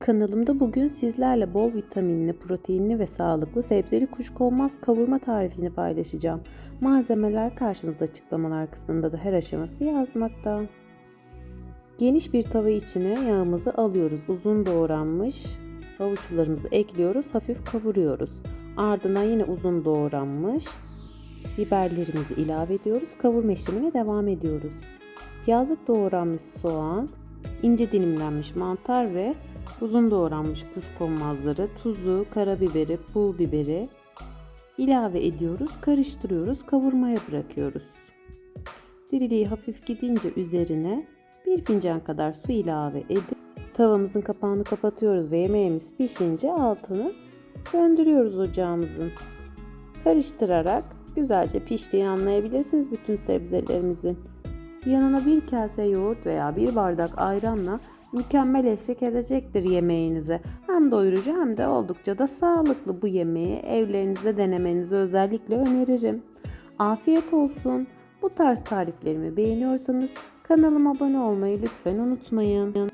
Kanalımda bugün sizlerle bol vitaminli, proteinli ve sağlıklı sebzeli kuşkonmaz kavurma tarifini paylaşacağım. Malzemeler karşınızda açıklamalar kısmında da her aşaması yazmakta. Geniş bir tava içine yağımızı alıyoruz. Uzun doğranmış havuçlarımızı ekliyoruz. Hafif kavuruyoruz. Ardından yine uzun doğranmış biberlerimizi ilave ediyoruz. Kavurma işlemine devam ediyoruz. Yazık doğranmış soğan, ince dilimlenmiş mantar ve uzun doğranmış kuşkonmazları, tuzu, karabiberi, pul biberi ilave ediyoruz. Karıştırıyoruz. Kavurmaya bırakıyoruz. Diriliği hafif gidince üzerine bir fincan kadar su ilave edip tavamızın kapağını kapatıyoruz ve yemeğimiz pişince altını söndürüyoruz ocağımızın. Karıştırarak güzelce piştiğini anlayabilirsiniz bütün sebzelerimizin. Yanına bir kase yoğurt veya bir bardak ayranla mükemmel eşlik edecektir yemeğinize. Hem doyurucu hem de oldukça da sağlıklı bu yemeği evlerinizde denemenizi özellikle öneririm. Afiyet olsun. Bu tarz tariflerimi beğeniyorsanız kanalıma abone olmayı lütfen unutmayın.